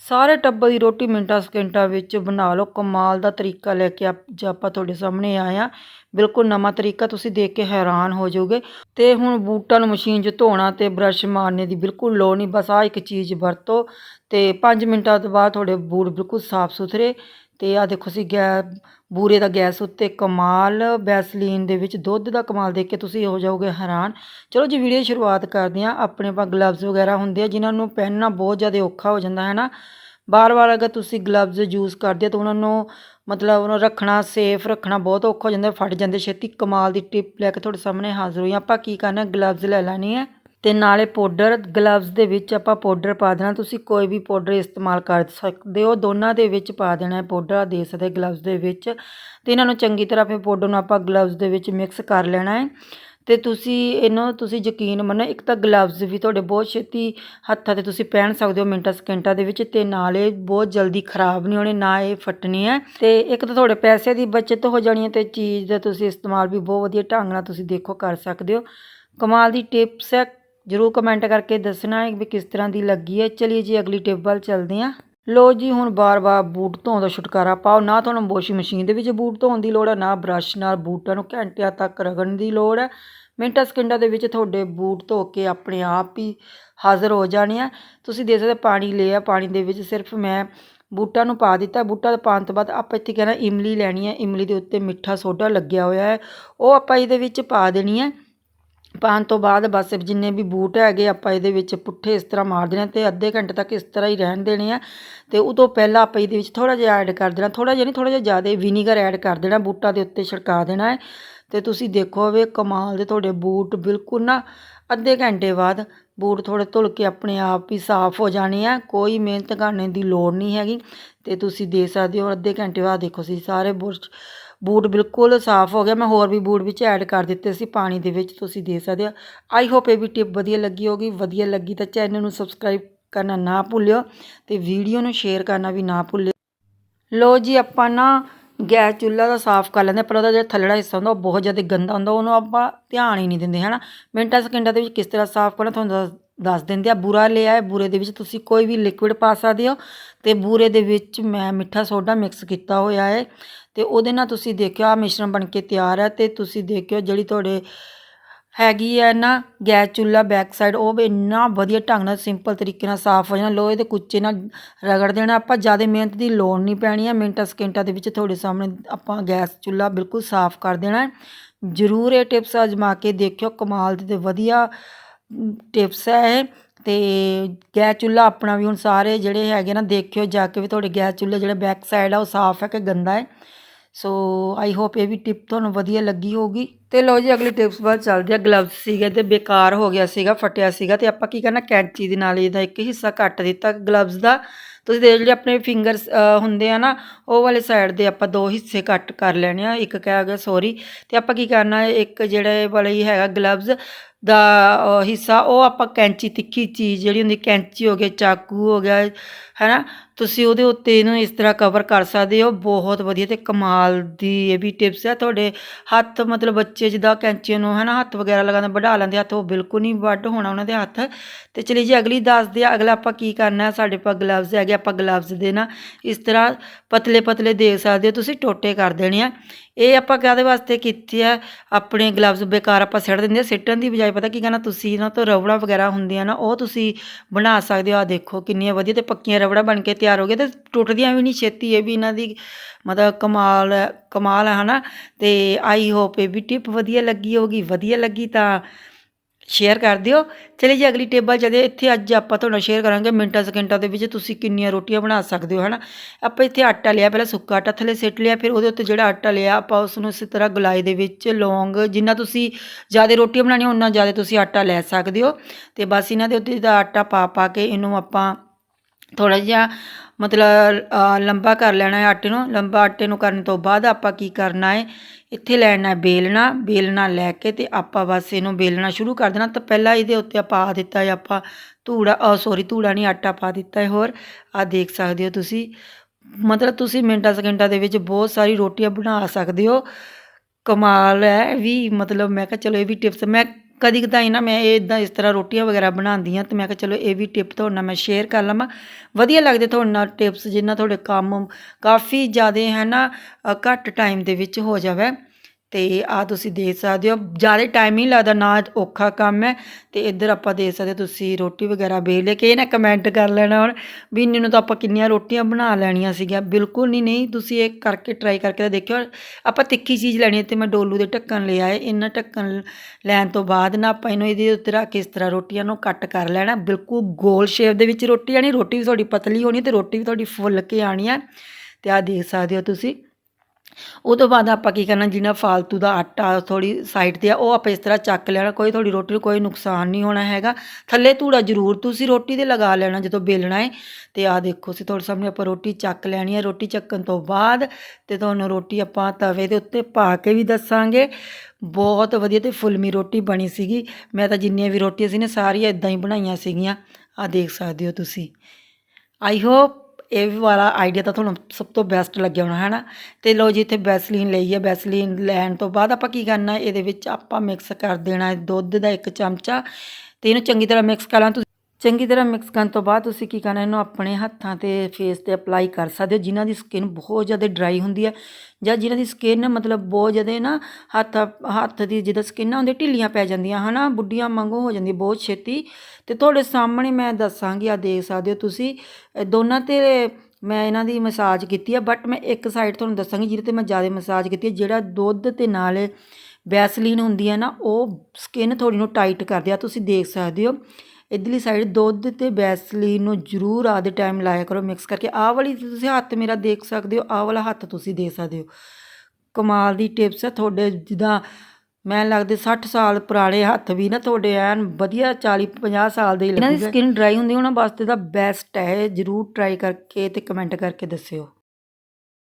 ਸਾਰੇ ਟੱਬਰ ਦੀ ਰੋਟੀ ਮਿੰਟਾਂ ਸਕਿੰਟਾਂ ਵਿੱਚ ਬਣਾ ਲਓ। ਕਮਾਲ ਦਾ ਤਰੀਕਾ ਲੈ ਕੇ ਆਪ ਅੱਜ ਆਪਾਂ ਤੁਹਾਡੇ ਸਾਹਮਣੇ ਆਏ ਹਾਂ, ਬਿਲਕੁਲ ਨਵਾਂ ਤਰੀਕਾ ਤੁਸੀਂ ਦੇਖ ਕੇ ਹੈਰਾਨ ਹੋ ਜਾਓਗੇ। ਤੇ ਹੁਣ ਬੂਟਾਂ ਨੂੰ ਮਸ਼ੀਨ 'ਚ ਧੋਣਾ ਤੇ ਬ੍ਰਸ਼ ਮਾਰਨੇ ਦੀ ਬਿਲਕੁਲ ਲੋੜ ਨਹੀਂ। ਬਸ ਆਹ ਇੱਕ ਚੀਜ਼ ਵਰਤੋ ਤੇ 5 ਮਿੰਟਾਂ ਤੋਂ ਬਾਅਦ ਤੁਹਾਡੇ ਬੂਟ ਬਿਲਕੁਲ ਸਾਫ਼ ਸੁਥਰੇ ਅਤੇ ਆਹ ਦੇਖੋ ਸੀ ਗੈ, ਬੂਰੇ ਦਾ ਗੈਸ ਉੱਤੇ ਕਮਾਲ, ਵੈਸਲੀਨ ਦੇ ਵਿੱਚ ਦੁੱਧ ਦਾ ਕਮਾਲ ਦੇਖ ਕੇ ਤੁਸੀਂ ਹੋ ਜਾਓਗੇ ਹੈਰਾਨ। ਚਲੋ ਜੀ ਵੀਡੀਓ ਸ਼ੁਰੂਆਤ ਕਰਦੇ ਹਾਂ। ਆਪਣੇ ਪਾ ਗਲਵਜ਼ ਵਗੈਰਾ ਹੁੰਦੇ ਆ, ਜਿਨ੍ਹਾਂ ਨੂੰ ਪਹਿਨਣਾ ਬਹੁਤ ਜ਼ਿਆਦਾ ਔਖਾ ਹੋ ਜਾਂਦਾ ਹੈ ਨਾ ਬਾਰ-ਬਾਰ ਅਗਰ ਤੁਸੀਂ ਗਲਵਜ਼ ਯੂਜ਼ ਕਰਦੇ ਹੋ ਤਾਂ ਉਹਨਾਂ ਨੂੰ ਮਤਲਬ ਉਹਨੂੰ ਰੱਖਣਾ ਸੇਫ ਰੱਖਣਾ ਬਹੁਤ ਔਖਾ ਹੋ ਜਾਂਦਾ, ਫਟ ਜਾਂਦੇ। ਛੇਤੀ ਕਮਾਲ ਦੀ ਟਿਪ ਲੈ ਕੇ ਤੁਹਾਡੇ ਸਾਹਮਣੇ ਹਾਜ਼ਰ ਹੋਈ ਆਪਾਂ ਕੀ ਕਰਨਾ ਗਲਵਜ਼ ਲੈ ਲੈਣੀ ਹੈ। ਤੇ ਨਾਲੇ ਪਾਊਡਰ ਗਲਵਜ਼ ਦੇ ਵਿੱਚ ਆਪਾਂ ਪਾਊਡਰ ਪਾ ਦੇਣਾ। ਤੁਸੀਂ ਕੋਈ ਵੀ ਪਾਊਡਰ ਇਸਤੇਮਾਲ ਕਰ ਸਕਦੇ ਹੋ। ਦੋਨਾਂ ਦੇ ਵਿੱਚ ਪਾ ਦੇਣਾ ਹੈ ਪਾਊਡਰ ਦੇ ਸਕਦੇ ਗਲਵਜ਼ ਦੇ ਵਿੱਚ। ਅਤੇ ਇਹਨਾਂ ਨੂੰ ਚੰਗੀ ਤਰ੍ਹਾਂ ਆਪਣੇ ਪਾਊਡਰ ਨੂੰ ਆਪਾਂ ਗਲਵਜ਼ ਦੇ ਵਿੱਚ ਮਿਕਸ ਕਰ ਲੈਣਾ ਹੈ। ਅਤੇ ਤੁਸੀਂ ਇਹਨੂੰ, ਤੁਸੀਂ ਯਕੀਨ ਮੰਨੋ, ਇੱਕ ਤਾਂ ਗਲਵਜ਼ ਵੀ ਤੁਹਾਡੇ ਬਹੁਤ ਛੇਤੀ ਹੱਥਾਂ ਤੇ ਤੁਸੀਂ ਪਹਿਨ ਸਕਦੇ ਹੋ ਮਿੰਟਾਂ, ਸਕਿੰਟਾਂ ਦੇ ਵਿੱਚ ਅਤੇ ਨਾਲ ਇਹ ਬਹੁਤ ਜਲਦੀ ਖਰਾਬ ਨਹੀਂ ਹੋਣੇ, ਨਾ ਇਹ ਫਟਣੀ ਹੈ। ਅਤੇ ਇੱਕ ਤਾਂ ਤੁਹਾਡੇ ਪੈਸੇ ਦੀ ਬਚਤ ਹੋ ਜਾਣੀ ਹੈ ਅਤੇ ਚੀਜ਼ ਦਾ ਤੁਸੀਂ ਇਸਤੇਮਾਲ ਵੀ ਬਹੁਤ ਵਧੀਆ ਢੰਗ ਨਾਲ ਤੁਸੀਂ ਦੇਖੋ ਕਰ ਸਕਦੇ ਹੋ। ਕਮਾਲ ਦੀ ਟਿਪਸ ਹੈ। ਜਰੂਰ ਕਮੈਂਟ ਕਰਕੇ ਦੱਸਣਾ ਹੈ ਵੀ ਕਿਸ ਤਰ੍ਹਾਂ ਦੀ ਲੱਗੀ ਹੈ। ਚਲਿਏ ਜੀ ਅਗਲੀ ਟਿਪ ਵੱਲ ਚੱਲਦੇ ਹਾਂ। ਲੋ ਜੀ, ਹੁਣ ਬਾਰ-ਬਾਰ ਬੂਟ ਧੋਣ ਦਾ ਛੁਟਕਾਰਾ ਪਾਓ। ਨਾ ਤੁਹਾਨੂੰ ਵਾਸ਼ਿੰਗ ਮਸ਼ੀਨ ਦੇ ਵਿੱਚ ਬੂਟ ਧੋਣ ਦੀ ਲੋੜ ਹੈ, ਨਾ ਬ੍ਰਸ਼ ਨਾਲ ਬੂਟਾਂ ਨੂੰ ਘੰਟਿਆਂ ਤੱਕ ਰਗੜਨ ਦੀ ਲੋੜ ਹੈ। ਮਿੰਟਾਂ ਸਕਿੰਟਾਂ ਦੇ ਵਿੱਚ ਤੁਹਾਡੇ ਬੂਟ ਧੋ ਕੇ ਆਪਣੇ ਆਪ ਹੀ ਹਾਜ਼ਰ ਹੋ ਜਾਣੇ ਆ। ਤੁਸੀਂ ਦੇਖ ਸਕਦੇ ਪਾਣੀ ਲਿਆ ਪਾਣੀ ਦੇ ਵਿੱਚ ਸਿਰਫ ਮੈਂ ਬੂਟਾਂ ਨੂੰ ਪਾ ਦਿੱਤਾ। ਬੂਟਾ ਦੇ ਪਾਉਣ ਤੋਂ ਬਾਅਦ ਆਪਾਂ ਇੱਥੇ ਕਹਿਣਾ ਇਮਲੀ ਲੈਣੀ ਹੈ। ਇਮਲੀ ਦੇ ਉੱਤੇ ਮਿੱਠਾ ਸੋਡਾ ਲੱਗਿਆ ਹੋਇਆ ਹੈ। ਉਹ ਆਪਾਂ ਇਹਦੇ ਵਿੱਚ ਪਾ ਦੇਣੀ ਹੈ। ਪਾਉਣ ਤੋਂ ਬਾਅਦ ਬਸ ਜਿੰਨੇ ਵੀ ਬੂਟ ਹੈਗੇ ਆਪਾਂ ਇਹਦੇ ਵਿੱਚ ਪੁੱਠੇ ਇਸ ਤਰ੍ਹਾਂ ਮਾਰ ਦੇਣੇ ਤੇ ਅੱਧੇ ਘੰਟੇ ਤੱਕ ਇਸ ਤਰ੍ਹਾਂ ਹੀ ਰਹਿਣ ਦੇਣੇ ਆ। ਤੇ ਤੋਂ ਪਹਿਲਾਂ ਆਪਾਂ ਇਹਦੇ ਵਿੱਚ ਥੋੜਾ ਜਿਹਾ ਐਡ ਕਰ ਦੇਣਾ ਥੋੜਾ ਜਿਹਾ ਨਹੀਂ ਥੋੜਾ ਜਿਹਾ ਜ਼ਿਆਦਾ ਵਿਨੀਗਰ ਐਡ ਕਰ ਦੇਣਾ, ਬੂਟਾਂ ਦੇ ਉੱਤੇ ਛਿੜਕਾ ਦੇਣਾ ਹੈ। ਤੇ ਤੁਸੀਂ ਦੇਖੋ ਵੇ ਕਮਾਲ ਦੇ ਤੁਹਾਡੇ ਬੂਟ ਬਿਲਕੁਲ ਨਾ ਅੱਧੇ ਘੰਟੇ ਬਾਅਦ ਬੂਟ ਥੋੜੇ ਧੁਲ ਕੇ ਆਪਣੇ ਆਪ ਹੀ ਸਾਫ਼ ਹੋ ਜਾਣੇ ਆ, ਕੋਈ ਮਿਹਨਤ ਕਰਨੇ ਦੀ ਲੋੜ ਨਹੀਂ ਹੈਗੀ। ਤੇ ਤੁਸੀਂ ਦੇ ਸਕਦੇ ਹੋ, ਅੱਧੇ ਘੰਟੇ ਬਾਅਦ ਦੇਖੋ ਸੀ ਸਾਰੇ ਬੁਰਸ਼ ਬੂਟ ਬਿਲਕੁਲ ਸਾਫ਼ ਹੋ ਗਿਆ। ਮੈਂ ਹੋਰ ਵੀ ਬੂਟ ਵਿੱਚ ਐਡ ਕਰ ਦਿੱਤੇ ਸੀ ਪਾਣੀ ਦੇ ਵਿੱਚ, ਤੁਸੀਂ ਦੇ ਸਕਦੇ ਹੋ। ਆਈ ਹੋਪ ਇਹ ਵੀ ਟਿਪ ਵਧੀਆ ਲੱਗੀ ਹੋਗੀ ਵਧੀਆ ਲੱਗੀ ਤਾਂ ਚੈਨਲ ਨੂੰ ਸਬਸਕ੍ਰਾਈਬ ਕਰਨਾ ਨਾ ਭੁੱਲਿਓ ਤੇ ਵੀਡੀਓ ਨੂੰ ਸ਼ੇਅਰ ਕਰਨਾ ਵੀ ਨਾ ਭੁੱਲਿਓ। ਲੋ ਜੀ, ਆਪਾਂ ਨਾ ਗੈਸ ਚੁੱਲ੍ਹਾ ਦਾ ਸਾਫ਼ ਕਰ ਲੈਂਦੇ ਪਰ ਉਹਦਾ ਜਿਹੜਾ ਥੱਲੜਾ ਹਿੱਸਾ ਹੁੰਦਾ ਉਹ ਬਹੁਤ ਜ਼ਿਆਦਾ ਗੰਦਾ ਹੁੰਦਾ, ਉਹਨੂੰ ਆਪਾਂ ਧਿਆਨ ਹੀ ਨਹੀਂ ਦਿੰਦੇ, ਹਨਾ? ਮਿੰਟਾਂ ਸਕਿੰਟਾਂ ਦੇ ਵਿੱਚ ਕਿਸ ਤਰ੍ਹਾਂ ਸਾਫ਼ ਕਰਨਾ, ਤੁਹਾਨੂੰ ਦੱਸ ਦਿੰਦੇ ਆ, ਬੂਰਾ ਲਿਆ ਹੈ, ਬੂਰੇ ਦੇ ਵਿੱਚ ਤੁਸੀਂ ਕੋਈ ਵੀ ਲਿਕੁਇਡ ਪਾ ਸਕਦੇ ਹੋ ਤੇ ਬੂਰੇ ਦੇ ਵਿੱਚ ਮੈਂ ਮਿੱਠਾ ਸੋਡਾ ਮਿਕਸ ਕੀਤਾ ਹੋਇਆ ਹੈ ਤੇ ਉਹਦੇ ਨਾਲ ਤੁਸੀਂ ਦੇਖਿਓ ਆ ਮਿਸ਼ਰਣ ਬਣ ਕੇ ਤਿਆਰ ਹੈ ਤੇ ਤੁਸੀਂ ਦੇਖਿਓ ਜਿਹੜੀ ਤੁਹਾਡੇ ਹੈਗੀ ਹੈ ਨਾ ਗੈਸ ਚੁੱਲ੍ਹਾ ਬੈਕ ਸਾਈਡ ਉਹ ਵੀ ਇੰਨਾ ਵਧੀਆ ਢੰਗ ਨਾਲ ਸਿੰਪਲ ਤਰੀਕੇ ਨਾਲ ਸਾਫ਼ ਹੋ ਜਾਣਾ, ਲੋਹੇ ਦੇ ਕੁੱਚੇ ਨਾਲ ਰਗੜ ਦੇਣਾ, ਆਪਾਂ ਜ਼ਿਆਦਾ ਮਿਹਨਤ ਦੀ ਲੋੜ ਨਹੀਂ ਪੈਣੀ ਹੈ, ਮਿੰਟਾਂ ਸਕਿੰਟਾਂ ਦੇ ਵਿੱਚ ਤੁਹਾਡੇ ਸਾਹਮਣੇ ਆਪਾਂ ਗੈਸ ਚੁੱਲ੍ਹਾ ਬਿਲਕੁਲ ਸਾਫ਼ ਕਰ ਦੇਣਾ ਹੈ। ਜ਼ਰੂਰ ਇਹ ਟਿਪਸ ਅਜਮਾ ਕੇ ਦੇਖਿਓ, ਕਮਾਲ ਦੇ ਤੇ ਵਧੀਆ ਟਿਪਸ ਹੈ ਇਹ। ਤੇ ਗੈਸ ਚੁੱਲ੍ਹਾ ਆਪਣਾ ਵੀ ਹੁਣ ਸਾਰੇ ਜਿਹੜੇ ਹੈਗੇ ਨਾ, ਦੇਖਿਓ ਜਾ ਕੇ ਵੀ ਤੁਹਾਡੇ ਗੈਸ ਚੁੱਲ੍ਹੇ ਜਿਹੜਾ ਬੈਕ ਸਾਈਡ ਆ, ਉਹ ਸਾਫ਼ ਹੈ ਕਿ ਗੰਦਾ ਹੈ। ਸੋ ਆਈ ਹੋਪ ਇਹ ਵੀ ਟਿਪ ਤੁਹਾਨੂੰ ਵਧੀਆ ਲੱਗੀ ਹੋਊਗੀ। ਤੇ ਲੋ ਜੀ, ਅਗਲੀ ਟਿਪਸ ਬਾਅਦ ਚੱਲਦੇ ਆ ਗਲਵਸ ਸੀਗੇ ਤੇ ਬੇਕਾਰ ਹੋ ਗਿਆ ਸੀਗਾ, ਫਟਿਆ ਸੀਗਾ। ਤੇ ਆਪਾਂ ਕੀ ਕਰਨਾ, ਕੈਂਚੀ ਦੇ ਨਾਲ ਇਹਦਾ ਇੱਕ ਹਿੱਸਾ ਕੱਟ ਦਿੱਤਾ ਗਲਵਸ ਦਾ। ਤੁਸੀਂ ਦੇ ਜਿਹੜੇ ਆਪਣੇ ਫਿੰਗਰਸ ਹੁੰਦੇ ਆ ਨਾ, ਉਹ ਵਾਲੇ ਸਾਈਡ ਦੇ ਆਪਾਂ ਦੋ ਹਿੱਸੇ ਕੱਟ ਕਰ ਲੈਣੇ ਆ। ਇੱਕ ਕਹਿ ਗਿਆ ਸੌਰੀ ਤੇ ਆਪਾਂ ਕੀ ਕਰਨਾ ਹੈ ਇੱਕ ਜਿਹੜੇ ਵਾਲਾ ਹੀ ਹੈਗਾ ਗਲਵਜ਼ ਦਾ ਹਿੱਸਾ, ਉਹ ਆਪਾਂ ਕੈਂਚੀ, ਤਿੱਖੀ ਚੀਜ਼ ਜਿਹੜੀ ਹੁੰਦੀ, ਕੈਂਚੀ ਹੋ ਗਿਆ ਚਾਕੂ ਹੋ ਗਿਆ, ਹੈਨਾ, ਤੁਸੀਂ ਉਹਦੇ ਉੱਤੇ ਇਹਨੂੰ ਇਸ ਤਰ੍ਹਾਂ ਕਵਰ ਕਰ ਸਕਦੇ ਹੋ। ਬਹੁਤ ਵਧੀਆ ਤੇ ਕਮਾਲ ਦੀ ਇਹ ਵੀ ਟਿਪਸ ਹੈ ਤੁਹਾਡੇ ਹੱਥ, ਮਤਲਬ ਬੱਚੇ ਜਿੱਦਾਂ ਕੈਂਚੀ ਨੂੰ, ਹਨਾ, ਹੱਥ ਵਗੈਰਾ ਲਗਾਉਂਦੇ ਵਢਾ ਲੈਂਦੇ, ਹੱਥ ਉਹ ਬਿਲਕੁਲ ਨਹੀਂ ਵੱਢ ਹੋਣਾ ਉਹਨਾਂ ਦੇ ਹੱਥ। ਤੇ ਚਲੀ ਜੀ, ਅਗਲੀ ਦੱਸਦੇ ਆ, ਅਗਲਾ ਆਪਾਂ ਕੀ ਕਰਨਾ, ਸਾਡੇ ਪਾ ਗਲਵਜ਼ ਹੈਗੇ ਆਪਾਂ ਗਲਵਜ਼ ਦੇ ਨਾ, ਇਸ ਤਰ੍ਹਾਂ ਪਤਲੇ ਪਤਲੇ ਦੇਖ ਸਕਦੇ ਹੋ, ਤੁਸੀਂ ਟੋਟੇ ਕਰ ਦੇਣੇ ਆ। ਇਹ ਆਪਾਂ ਕਾਹਦੇ ਵਾਸਤੇ ਕੀਤੇ ਆ? ਆਪਣੇ ਗਲਵਜ਼ ਬੇਕਾਰ ਆਪਾਂ ਸਿੱਟ ਦਿੰਦੇ ਆ, ਸਿੱਟਣ ਦੀ ਬਜਾਏ ਪਤਾ ਕੀ ਕਹਿਣਾ, ਤੁਸੀਂ ਇਹਨਾਂ ਤੋਂ ਰਬੜਾਂ ਵਗੈਰਾ ਹੁੰਦੀਆਂ ਨਾ, ਉਹ ਤੁਸੀਂ ਬਣਾ ਸਕਦੇ ਹੋ। ਆ ਦੇਖੋ ਕਿੰਨੀਆਂ ਵਧੀਆ ਤੇ ਪੱਕੀਆਂ ਰਬੜਾਂ ਬਣ ਕੇ ਤਿਆਰ ਹੋ ਗਏ ਤੇ ਟੁੱਟਦੀਆਂ ਵੀ ਨਹੀਂ ਛੇਤੀ, ਇਹ ਵੀ ਇਹਨਾਂ ਦੀ ਮਤਲਬ ਕਮਾਲ ਕਮਾਲ ਹੈ ਹਨਾ। ਤੇ ਆਈ ਹੋਪ ਇਹ ਵੀ ਟਿਪ ਵਧੀਆ ਲੱਗੀ ਹੋਗੀ ਵਧੀਆ ਲੱਗੀ ਤਾਂ ਸ਼ੇਅਰ ਕਰ ਦਿਓ। ਚਲੇ ਜੀ, ਅਗਲੀ ਟੇਬਲ ਚੱਲਦੇ ਇੱਥੇ ਅੱਜ ਆਪਾਂ ਤੁਹਾਨੂੰ ਸ਼ੇਅਰ ਕਰਾਂਗੇ। ਮਿੰਟਾਂ, ਸਕਿੰਟਾਂ ਦੇ ਵਿੱਚ ਤੁਸੀਂ ਕਿੰਨੀਆਂ ਰੋਟੀਆਂ ਬਣਾ ਸਕਦੇ ਹੋ, ਹਨਾ? ਆਪਾਂ ਇੱਥੇ ਆਟਾ ਲਿਆ, ਪਹਿਲਾਂ ਸੁੱਕਾ ਆਟਾ ਥੱਲੇ ਸਿੱਟ ਲਿਆ, ਫਿਰ ਉਹਦੇ ਉੱਤੇ ਜਿਹੜਾ ਆਟਾ ਲਿਆ, ਆਪਾਂ ਉਸ ਨੂੰ ਇਸੇ ਤਰ੍ਹਾਂ ਗੁਲਾਈ ਦੇ ਵਿੱਚ ਲੌਂਗ, ਜਿੰਨਾ ਤੁਸੀਂ ਜ਼ਿਆਦਾ ਰੋਟੀਆਂ ਬਣਾਉਣੀਆਂ ਉਹਨਾਂ ਜ਼ਿਆਦਾ ਤੁਸੀਂ ਆਟਾ ਲੈ ਸਕਦੇ ਹੋ। ਤੇ ਬਸ ਇਹਨਾਂ ਦੇ ਉੱਤੇ ਦਾ ਆਟਾ ਪਾ ਪਾ ਕੇ, ਇਹਨੂੰ ਆਪਾਂ ਥੋੜਾ ਜਿਹਾ ਮਤਲਬ ਲੰਬਾ ਕਰ ਲੈਣਾ ਹੈ ਆਟੇ ਨੂੰ। ਲੰਬਾ ਆਟੇ ਨੂੰ ਕਰਨ ਤੋਂ ਬਾਅਦ ਆਪਾਂ ਕੀ ਕਰਨਾ ਹੈ? ਇੱਥੇ ਲੈਣਾ ਹੈ ਬੇਲਣਾ। ਬੇਲਣਾ ਲੈ ਕੇ ਤੇ ਆਪਾਂ ਬਸ ਇਹਨੂੰ ਬੇਲਣਾ ਸ਼ੁਰੂ ਕਰ ਦੇਣਾ। ਤਾਂ ਪਹਿਲਾਂ ਇਹਦੇ ਉੱਤੇ ਪਾ ਦਿੱਤਾ ਹੈ, ਆਪਾਂ ਧੂੜਾ ਸੌਰੀ ਧੂੜਾ ਨਹੀਂ, ਆਟਾ ਪਾ ਦਿੱਤਾ ਹੈ। ਹੋਰ ਆ ਦੇਖ ਸਕਦੇ ਹੋ ਤੁਸੀਂ। ਮਤਲਬ ਤੁਸੀਂ ਮਿੰਟਾਂ ਸਕਿੰਟਾਂ ਦੇ ਵਿੱਚ ਬਹੁਤ ਸਾਰੀ ਰੋਟੀਆਂ ਬਣਾ ਸਕਦੇ ਹੋ। ਕਮਾਲ ਹੈ ਵੀ ਮਤਲਬ ਮੈਂ ਕਿਹਾ ਚਲੋ ਇਹ ਵੀ ਟਿਪਸ ਮੈਂ ਕਦੀ ਕਦਾਈ ਨਾ ਮੈਂ ਇਦਾਂ ਇਸ ਤਰ੍ਹਾਂ ਰੋਟੀਆਂ ਵਗੈਰਾ ਬਣਾਉਂਦੀ ਹਾਂ ਤੇ ਮੈਂ ਕਿਹਾ ਚਲੋ ਇਹ ਵੀ ਟਿਪ ਤੁਹਾਡੇ ਨਾਲ ਮੈਂ ਸ਼ੇਅਰ ਕਰ ਲਵਾਂ। ਵਧੀਆ ਲੱਗਦੇ ਤੁਹਾਡੇ ਨਾਲ ਟਿਪਸ ਜਿੰਨਾ ਤੁਹਾਡੇ ਕੰਮ ਕਾਫੀ ਜ਼ਿਆਦਾ ਹੈ ਨਾ ਘੱਟ ਟਾਈਮ ਦੇ ਵਿੱਚ ਹੋ ਜਾਵੇ। ਤੇ ਆ ਤੁਸੀਂ ਦੇਖ ਸਕਦੇ ਹੋ। ਜ਼ਿਆਦਾ ਟਾਈਮ ਹੀ ਨਹੀਂ ਲੱਗਦਾ, ਨਾ ਔਖਾ ਕੰਮ ਹੈ। ਤੇ ਇੱਧਰ ਆਪਾਂ ਦੇਖ ਸਕਦੇ ਤੁਸੀਂ ਰੋਟੀ ਵਗੈਰਾ ਵੇਖ ਲੈ ਕੇ ਇਹ ਨਾ ਕਮੈਂਟ ਕਰ ਲੈਣਾ ਹੁਣ ਵੀ ਇੰਨੇ ਨੂੰ ਤਾਂ ਆਪਾਂ ਕਿੰਨੀਆਂ ਰੋਟੀਆਂ ਬਣਾ ਲੈਣੀਆਂ ਸੀਗੀਆਂ। ਬਿਲਕੁਲ ਨਹੀਂ ਨਹੀਂ, ਤੁਸੀਂ ਇਹ ਕਰਕੇ ਟਰਾਈ ਕਰਕੇ ਤਾਂ ਦੇਖਿਓ। ਆਪਾਂ ਤਿੱਖੀ ਚੀਜ਼ ਲੈਣੀ ਹੈ ਤੇ ਮੈਂ ਡੋਲੂ ਦੇ ਢੱਕਣ ਲੈ ਆਏ। ਇਹਨਾਂ ਢੱਕਣ ਲੈਣ ਤੋਂ ਬਾਅਦ ਨਾ ਆਪਾਂ ਇਹਨੂੰ ਇਹਦੇ ਉੱਤੇ ਰੱਖ ਕੇ ਇਸ ਤਰ੍ਹਾਂ ਰੋਟੀਆਂ ਨੂੰ ਕੱਟ ਕਰ ਲੈਣਾ। ਬਿਲਕੁਲ ਗੋਲ ਸ਼ੇਪ ਦੇ ਵਿੱਚ ਰੋਟੀ ਆਣੀ ਰੋਟੀ ਵੀ ਤੁਹਾਡੀ ਪਤਲੀ ਹੋਣੀ ਤੇ ਰੋਟੀ ਵੀ ਤੁਹਾਡੀ ਫੁੱਲ ਕੇ ਆਣੀ ਹੈ। ਤੇ ਆ ਦੇਖ ਸਕਦੇ ਹੋ ਤੁਸੀਂ। ਉਹ ਤੋਂ ਬਾਅਦ ਆਪਾਂ ਕੀ ਕਰਨਾ, ਜਿੰਨਾ ਫਾਲਤੂ ਦਾ ਆਟਾ ਥੋੜੀ ਸਾਈਡ ਤੇ ਆ, ਉਹ ਆਪਾਂ ਇਸ ਤਰ੍ਹਾਂ ਚੱਕ ਲੈਣਾ, ਕੋਈ ਤੁਹਾਡੀ ਰੋਟੀ ਨੂੰ ਕੋਈ ਨੁਕਸਾਨ ਨਹੀਂ ਹੋਣਾ ਹੈਗਾ। ਥੱਲੇ ਧੂੜਾ ਜ਼ਰੂਰ ਤੁਸੀਂ ਰੋਟੀ ਦੇ ਲਗਾ ਲੈਣਾ, ਜਦੋਂ ਬੇਲਣਾ ਹੈ ਤੇ ਆ ਦੇਖੋ ਸੀ ਤੁਹਾਡੇ ਸਾਹਮਣੇ ਆਪਾਂ ਰੋਟੀ ਚੱਕ ਲੈਣੀ ਹੈ ਰੋਟੀ ਚੱਕਣ ਤੋਂ ਬਾਅਦ ਤੇ ਤੁਹਾਨੂੰ ਰੋਟੀ ਆਪਾਂ ਤਵੇ ਦੇ ਉੱਤੇ ਪਾ ਕੇ ਵੀ ਦੱਸਾਂਗੇ। ਬਹੁਤ ਵਧੀਆ ਤੇ ਫੁਲਮੀ ਰੋਟੀ ਬਣੀ ਸੀਗੀ। ਮੈਂ ਤਾਂ ਜਿੰਨੀਆਂ ਵੀ ਰੋਟੀਆਂ ਸੀ ਨੇ, ਸਾਰੀਆਂ ਇਦਾਂ ਹੀ ਬਣਾਈਆਂ ਸੀਗੀਆਂ। ਆ ਦੇਖ ਸਕਦੇ ਹੋ ਤੁਸੀਂ। ਆਈ ਹੋਪ ਇਹ ਵਾਲਾ ਆਈਡੀਆ ਤਾਂ ਤੁਹਾਨੂੰ ਸਭ ਤੋਂ ਬੈਸਟ ਲੱਗਿਆ ਹੋਣਾ ਹੈ ਨਾ ਤੇ ਲਓ ਜੀ, ਇੱਥੇ ਬੈਸਲੀਨ ਲਈ ਹੈ। ਬੈਸਲੀਨ ਲੈਣ ਤੋਂ ਬਾਅਦ ਆਪਾਂ ਕੀ ਕਰਨਾ, ਇਹਦੇ ਵਿੱਚ ਆਪਾਂ ਮਿਕਸ ਕਰ ਦੇਣਾ ਦੁੱਧ ਦਾ ਇੱਕ ਚਮਚਾ ਤੇ ਇਹਨੂੰ ਚੰਗੀ ਤਰ੍ਹਾਂ ਮਿਕਸ ਕਰ ਲਾਂ ਤੁਸੀਂ ਚੰਗੀ ਤਰ੍ਹਾਂ ਮਿਕਸ ਕਰਨ ਤੋਂ ਬਾਅਦ ਤੁਸੀਂ ਕੀ ਕਰਨਾ, ਇਹਨੂੰ ਆਪਣੇ ਹੱਥਾਂ ਤੇ ਫੇਸ ਤੇ ਅਪਲਾਈ ਕਰ ਸਕਦੇ ਹੋ, ਜਿਨ੍ਹਾਂ ਦੀ ਸਕਿਨ ਬਹੁਤ ਜ਼ਿਆਦਾ ਡਰਾਈ ਹੁੰਦੀ ਹੈ ਜਾਂ ਜਿਨ੍ਹਾਂ ਦੀ ਸਕਿਨ ਮਤਲਬ ਬਹੁਤ ਜ਼ਿਆਦਾ ਨਾ ਹੱਥ ਹੱਥ ਦੀ ਜਿਹਦਾ ਸਕਿਨ ਹੁੰਦੀ ਢਿੱਲੀਆਂ ਪੈ ਜਾਂਦੀਆਂ, ਹਨਾ, ਬੁੱਢੀਆਂ ਵਾਂਗੂ ਹੋ ਜਾਂਦੀ, ਬਹੁਤ ਛੇਤੀ। ਤੇ ਤੁਹਾਡੇ ਸਾਹਮਣੇ ਮੈਂ ਦੱਸਾਂਗੀ ਆ ਦੇਖ ਸਕਦੇ ਹੋ ਤੁਸੀਂ ਦੋਨਾਂ ਤੇ ਮੈਂ ਇਹਨਾਂ ਦੀ ਮਸਾਜ ਕੀਤੀ ਹੈ ਬਟ ਮੈਂ ਇੱਕ ਸਾਈਡ ਤੁਹਾਨੂੰ ਦੱਸਾਂਗੀ, ਜਿਹਦੇ ਤੇ ਮੈਂ ਜ਼ਿਆਦਾ ਮਸਾਜ ਕੀਤੀ ਹੈ ਜਿਹੜਾ ਦੁੱਧ ਤੇ ਨਾਲ ਵੈਸਲੀਨ ਹੁੰਦੀ ਹੈ ਨਾ, ਉਹ ਸਕਿਨ ਥੋੜੀ ਨੂੰ ਟਾਈਟ ਕਰਦੀ ਆ ਤੁਸੀਂ ਦੇਖ ਸਕਦੇ ਹੋ। ਇਧਰਲੀ ਸਾਈਡ ਦੁੱਧ ਤੇ ਵੈਸਲੀਨ ਨੂੰ ਜ਼ਰੂਰ ਆਦੇ ਟਾਈਮ ਲਾਇਆ ਕਰੋ ਮਿਕਸ ਕਰਕੇ। ਆਹ ਵਾਲੀ ਤੁਸੀਂ ਹੱਥ ਮੇਰਾ ਦੇਖ ਸਕਦੇ ਹੋ ਆਹ ਵਾਲਾ ਹੱਥ ਤੁਸੀਂ ਦੇਖ ਸਕਦੇ ਹੋ। ਕਮਾਲ ਦੀ ਟਿਪਸ ਹੈ ਤੁਹਾਡੇ ਜਿੱਦਾਂ ਮੈਂ ਲੱਗਦੇ 60 ਸਾਲ ਪੁਰਾਣੇ ਹੱਥ ਵੀ ਨਾ ਤੁਹਾਡੇ ਐਨ ਵਧੀਆ 40 50 ਸਾਲ ਦੇ ਲੱਗਣਗੇ ਇਹਨਾਂ ਦੀ ਸਕਿਨ ਡਰਾਈ ਹੁੰਦੀ ਉਹਨਾਂ ਵਾਸਤੇ ਤਾਂ ਬੈਸਟ ਹੈ ਜ਼ਰੂਰ ਟਰਾਈ ਕਰਕੇ ਤੇ ਕਮੈਂਟ ਕਰਕੇ ਦੱਸਿਓ।